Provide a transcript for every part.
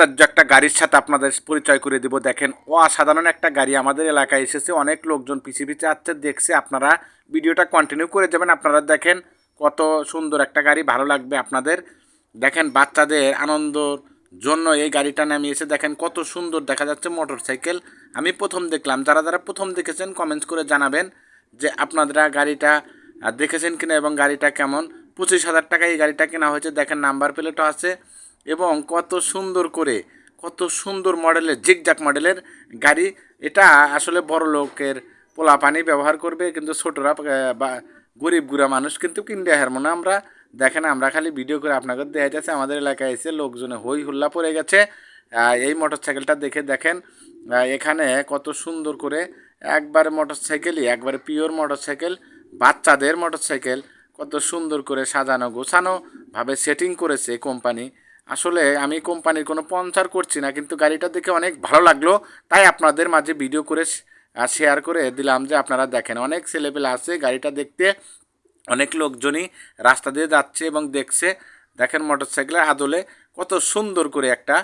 আশ্চর্য একটা গাড়ির সাথে আপনাদের পরিচয় করে দিব। দেখেন, অসাধারণ একটা গাড়ি আমাদের এলাকায় এসেছে। অনেক লোকজন পিছিয়ে পিছিয়ে আসছে, দেখছে, আপনারা ভিডিওটা কন্টিনিউ করে যাবেন। আপনারা দেখেন কত সুন্দর একটা গাড়ি, ভালো লাগবে আপনাদের। দেখেন, বাচ্চাদের আনন্দর জন্য এই গাড়িটা নামিয়েছে। দেখেন, কত সুন্দর দেখা যাচ্ছে মোটর সাইকেল আমি প্রথম দেখলাম। যারা যারা প্রথম দেখেছেন কমেন্টস করে জানাবেন যে আপনারা গাড়িটা দেখেছেন কিনা এবং গাড়িটা কেমন। পঁচিশ হাজার টাকায় এই গাড়িটা কেনা হয়েছে। দেখেন নাম্বার প্লেটও আছে। এবং কত সুন্দর করে, কত সুন্দর মডেলের জিগজাক মডেলের গাড়ি। এটা আসলে বড় লোকের পোলা পানি ব্যবহার করবে, কিন্তু ছোটরা বা গরিব গুড়া মানুষ কিন্তু কিনতে হারবো না আমরা দেখেন, আমরা খালি ভিডিও করে আপনাকে দেওয়া যাচ্ছে আমাদের এলাকায় এসে লোকজনে হই হুল্লা পড়ে গেছে। এই মোটর সাইকেলটা দেখে দেখেন এখানে কত সুন্দর করে একবারে মোটর সাইকেলই একবারে পিওর মোটর সাইকেল বাচ্চাদের মোটর সাইকেল কত সুন্দর করে সাজানো, গোছানো ভাবে সেটিং করেছে কোম্পানি আসলে আমি কোম্পানির কোনো পঞ্চার করছি না, কিন্তু গাড়িটা দেখে অনেক ভালো লাগল। তাই আপনাদের মাঝে ভিডিও করে শেয়ার করে দিলাম যে আপনারা দেখেন, অনেক ছেলেপেলে আছে গাড়িটা দেখতে অনেক লোকজনই রাস্তা দিয়ে যাচ্ছে এবং দেখছে। দেখেন মোটরসাইকেলের আদলে কত সুন্দর করে একটা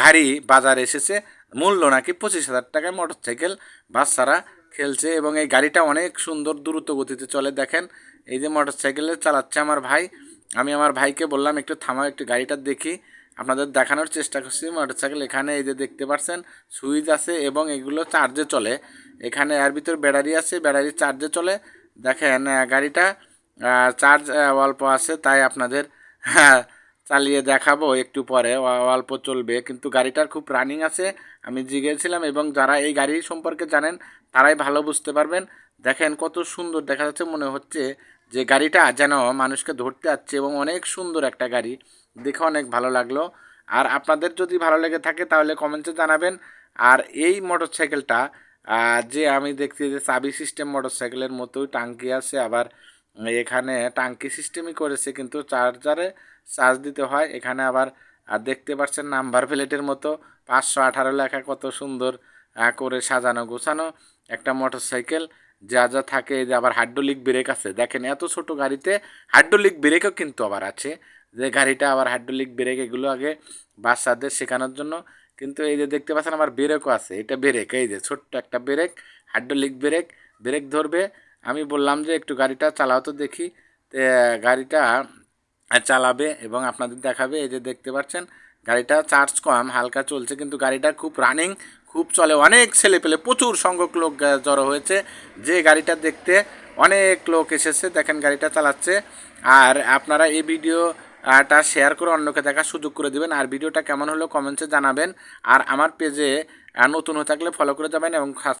গাড়ি বাজার এসেছে। মূল্য নাকি পঁচিশ হাজার টাকায় মোটরসাইকেল বাচ্চারা খেলছে এবং এই গাড়িটা অনেক সুন্দর দ্রুত গতিতে চলে। দেখেন এই যে মোটরসাইকেলে চালাচ্ছে আমার ভাই। আমি আমার ভাইকে বললাম একটু থামাও একটু গাড়িটা দেখি। আপনাদের দেখানোর চেষ্টা করছি মোটরসাইকেল এখানে এই যে দেখতে পাচ্ছেন সুইচ আছে এবং এগুলো চার্জে চলে। এখানে এর ভিতর ব্যাটারি আছে ব্যাটারি চার্জে চলে। দেখেন গাড়িটা চার্জ অল্প আছে তাই আপনাদের হ্যাঁ, চালিয়ে দেখাবো একটু পরে। অল্প চলবে কিন্তু গাড়িটার খুব রানিং আছে। আমি জিগেছিলাম এবং যারা এই গাড়ি সম্পর্কে জানেন তারাই ভালো বুঝতে পারবেন। দেখেন কত সুন্দর দেখা যাচ্ছে মনে হচ্ছে যে গাড়িটা যেন মানুষকে ধরতে আসছে এবং অনেক সুন্দর একটা গাড়ি। দেখে অনেক ভালো লাগল। আর আপনাদের যদি ভালো লেগে থাকে তাহলে কমেন্টে জানাবেন। আর এই মোটর সাইকেলটা যে আমি দেখছি যে চাবি সিস্টেম মোটর সাইকেলের মতোই টাঙ্কি আছে, আবার এখানে টাঙ্কি সিস্টেমই করেছে, কিন্তু চার্জারে চার্জ দিতে হয়। এখানে আবার আর দেখতে পাচ্ছেন নাম্বার প্লেটের মতো। পাঁচশো আঠারো লেখা কত সুন্দর করে সাজানো, গোছানো একটা মোটর সাইকেল যা যা থাকে যে আবার হাইড্রোলিক ব্রেক আছে। দেখেন, এত ছোট গাড়িতে হাইড্রোলিক ব্রেকও কিন্তু আবার আছে। যে গাড়িটা আবার হাইড্রোলিক ব্রেক এগুলো আগে বাচ্চাদের শেখানোর জন্য কিন্তু এই যে দেখতে পাচ্ছেন আবার ব্রেকও আছে। এটা ব্রেক এই যে ছোট্ট একটা ব্রেক হাইড্রোলিক ব্রেক ব্রেক ধরবে। আমি বললাম যে একটু গাড়িটা চালাও তো দেখি। গাড়িটা চালাবে এবং আপনাদের দেখাবে। এই যে দেখতে পাচ্ছেন গাড়িটা চার্জ কম, হালকা চলছে, কিন্তু গাড়িটা খুব রানিং খুব চলে। অনেক ছেলে পেলে প্রচুর সংখ্যক লোক জড়ো হয়েছে। যে গাড়িটা দেখতে অনেক লোক এসেছে, দেখেন গাড়িটা চালাচ্ছে। আর আপনারা এই ভিডিও টা শেয়ার করে অন্যকে দেখার সুযোগ করে দিবেন। আর ভিডিওটা কেমন হলো কমেন্টসে জানাবেন। আর আমার পেজে নতুন হয়ে থাকলে ফলো করে যাবেন এবং